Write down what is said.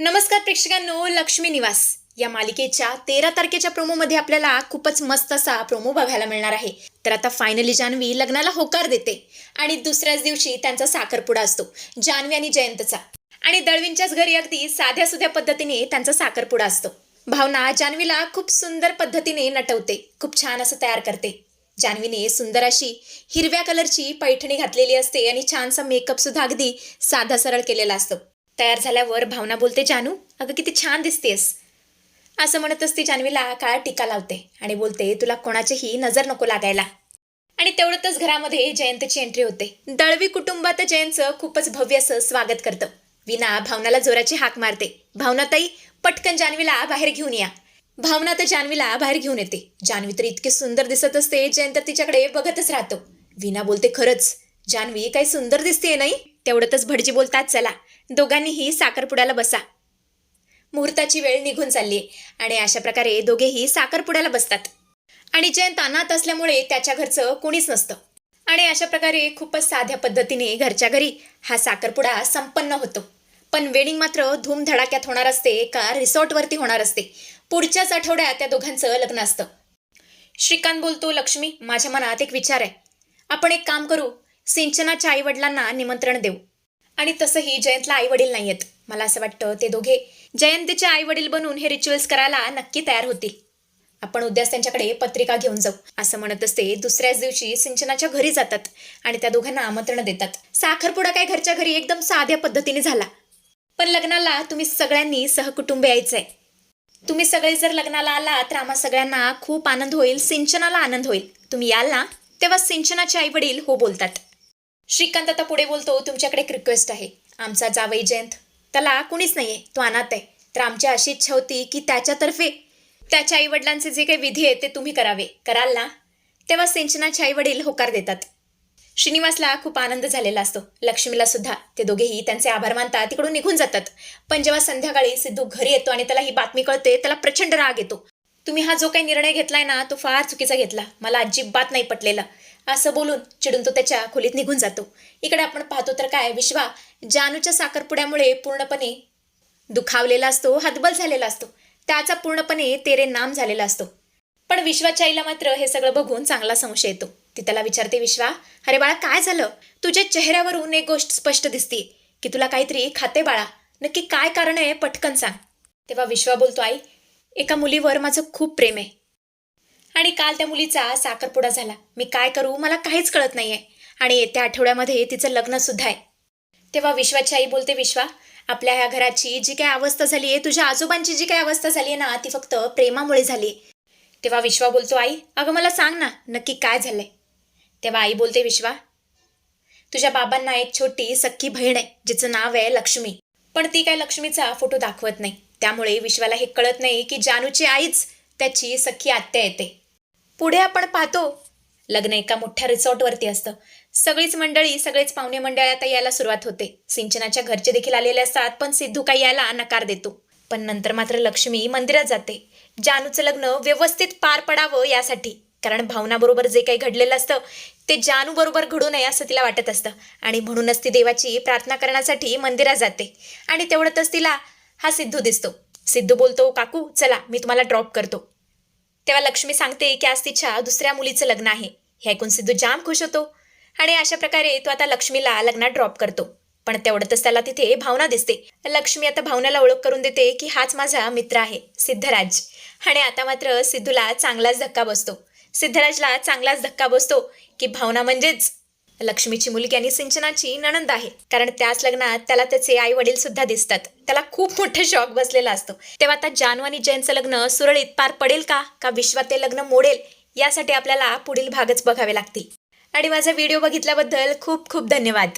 नमस्कार प्रेक्षकांनो लक्ष्मी निवास. या मालिकेच्या तेरा तारखेच्या प्रोमोमध्ये आपल्याला खूपच मस्त असा प्रोमो बघायला मिळणार आहे. तर आता फायनली जान्हवी लग्नाला होकार देते आणि दुसऱ्याच दिवशी त्यांचा साखरपुडा असतो जान्हवी आणि जयंतचा. आणि दळवींच्याच घरी अगदी साध्या सुध्या पद्धतीने त्यांचा साखरपुडा असतो. भावना जान्हवीला खूप सुंदर पद्धतीने नटवते खूप छान असं तयार करते. जान्हवीने सुंदर अशी हिरव्या कलरची पैठणी घातलेली असते आणि छानसा मेकअप सुद्धा अगदी साधा सरळ केलेला असतो. तयार झाल्यावर भावना बोलते जानू अगं किती छान दिसतेस. असं म्हणतच ती जान्हवीला काळा टीका लावते आणि बोलते तुला कोणाचीही नजर नको लागायला. आणि तेवढ्यातच घरामध्ये जयंतची एंट्री होते. दळवी कुटुंबात जयंतचं खूपच भव्य असं स्वागत करतं. विना भावनाला जोराची हाक मारते. भावनाताई पटकन जान्हवीला बाहेर घेऊन या. भावना तर जान्हवीला बाहेर घेऊन येते. जान्हवी तर इतके सुंदर दिसत असते जयंत तिच्याकडे बघतच राहतो. विना बोलते खरंच जान्हवी काय सुंदर दिसते नाही? तेवढ्यातच भटजी बोलतात चला. दोघांनीही साखरपुड्याला बसा. मुहूर्ताची वेळ निघून चालली आणि अशा प्रकारे दोघेही साखरपुड्याला बसतात. आणि जयंत अनाथ असल्यामुळे त्याच्या घरचं कोणीच नसतं. आणि अशा प्रकारे खूपच साध्या पद्धतीने घरच्या घरी हा साखरपुडा संपन्न होतो. पण वेडिंग मात्र धूमधडाक्यात होणार असते एका रिसॉर्टवरती होणार असते पुढच्याच आठवड्यात त्या दोघांचं लग्न असतं. श्रीकांत बोलतो लक्ष्मी माझ्या मनात एक विचार आहे. आपण एक काम करू सिंचनाच्या आईवडिलांना निमंत्रण देऊ. आणि तसंही जयंतला आईवडील नाही आहेत मला असं वाटतं ते दोघे जयंतीचे आईवडील बनून हे रिच्युअल्स करायला नक्की तयार होतील. आपण उद्याच त्यांच्याकडे पत्रिका घेऊन जाऊ. असं म्हणत असते दुसऱ्याच दिवशी सिंचनाच्या घरी जातात आणि त्या दोघांना आमंत्रण देतात. साखरपुडा काय घरच्या घरी एकदम साध्या पद्धतीने झाला. पण लग्नाला तुम्ही सगळ्यांनी सहकुटुंब यायचंय. तुम्ही सगळे जर लग्नाला आलात तर आम्हा सगळ्यांना खूप आनंद होईल सिंचनाला आनंद होईल. तुम्ही याल ना तेव्हा सिंचनाचे आई वडील हो बोलतात. श्रीकांत आता पुढे बोलतो तुमच्याकडे एक रिक्वेस्ट आहे. आमचा जावई जयंत. त्याला कुणीच नाहीये. तो अनाथ आहे. तर आमची अशी इच्छा होती की त्याच्यातर्फे त्याच्या आईवडिलांचे जे काही विधी आहे ते तुम्ही करावे. कराल ना? तेव्हा सिंचनाचे आई वडील होकार देतात. श्रीनिवासला खूप आनंद झालेला असतो. लक्ष्मीला सुद्धा. ते दोघेही त्यांचे आभार मानतात. तिकडून निघून जातात. पण जेव्हा संध्याकाळी सिद्धू घरी येतो आणि त्याला ही बातमी कळते त्याला प्रचंड राग येतो. तुम्ही हा जो काही निर्णय घेतलाय ना तो फार चुकीचा घेतला. मला अजिबात नाही पटलेला. असं बोलून चिडून तो त्याच्या खोलीत निघून जातो. इकडे आपण पाहतो तर काय विश्वा जानूच्या साखरपुड्यामुळे पूर्णपणे दुखावलेला असतो हतबल झालेला असतो. त्याचा पूर्णपणे तेरे नाम झालेला असतो. पण विश्वाच्या आईला मात्र हे सगळं बघून चांगला संशय येतो. ती त्याला विचारते विश्वा अरे बाळा काय झालं? तुझ्या चेहऱ्यावरून एक गोष्ट स्पष्ट दिसते. की तुला काहीतरी खाते बाळा? नक्की काय कारण आहे? पटकन सांग. तेव्हा विश्वा बोलतो आई एका मुलीवर माझं खूप प्रेम आहे. आणि काल त्या मुलीचा साखरपुडा झाला. मी काय करू? मला काहीच कळत नाहीये. आणि येत्या आठवड्यामध्ये तिचं लग्न सुद्धा आहे. तेव्हा विश्वाची आई बोलते विश्वा आपल्या ह्या घराची जी काही अवस्था झाली आहे तुझ्या आजोबांची जी काही अवस्था झाली आहे ना ती फक्त प्रेमामुळे झाली तेव्हा विश्वा बोलतो आई अगं मला सांग ना नक्की काय झालंय? तेव्हा आई बोलते विश्वा तुझ्या बाबांना एक छोटी सख्खी बहीण आहे जिचं नाव आहे लक्ष्मी. पण ती काय लक्ष्मीचा फोटो दाखवत नाही. त्यामुळे विश्वाला हे कळत नाही की जानूची आईच त्याची सख्खी आत्या येते. पुढे आपण पाहतो. लग्न एका मोठ्या रिसॉर्टवरती असतं. सगळीच मंडळी सगळेच पाहुणे मंडळी आता यायला सुरुवात होते. सिंचनाच्या घरचे देखील आलेले असतात पण सिद्धू काही यायला नकार देतो. पण नंतर मात्र लक्ष्मी मंदिरात जाते. जानूचं लग्न व्यवस्थित पार पडावं यासाठी. कारण भावनाबरोबर जे काही घडलेलं असतं ते जानू बरोबर घडू नये असं तिला वाटत असतं. आणि म्हणूनच ती देवाची प्रार्थना करण्यासाठी मंदिरात जाते. आणि तेवढ्यातच तिला हा सिद्धू दिसतो. सिद्धू बोलतो काकू चला मी तुम्हाला ड्रॉप करतो. तेव्हा लक्ष्मी सांगते की आज तिच्या दुसऱ्या मुलीचं लग्न आहे. हे ऐकून सिद्धू जाम खुश होतो. आणि अशा प्रकारे तो आता लक्ष्मीला लग्नात ड्रॉप करतो. पण तेवढ्यातच त्याला तिथे भावना दिसते. लक्ष्मी आता भावनाला ओळख करून देते की हाच माझा मित्र आहे सिद्धराज. आणि आता मात्र सिद्धूला चांगलाच धक्का बसतो. सिद्धराजला चांगलाच धक्का बसतो की भावना म्हणजेच लक्ष्मीची मुलगी आणि सिंचनाची नणंद आहे. कारण त्याच लग्नात त्याला त्याचे आई वडील सुद्धा दिसतात. त्याला खूप मोठं शॉक बसलेला असतो. तेव्हा आता जानू आणि जयंतचं लग्न सुरळीत पार पडेल का? का विश्वात ते लग्न मोडेल? यासाठी आपल्याला पुढील भागच बघावे लागतील. आणि माझा व्हिडिओ बघितल्याबद्दल खूप खूप धन्यवाद.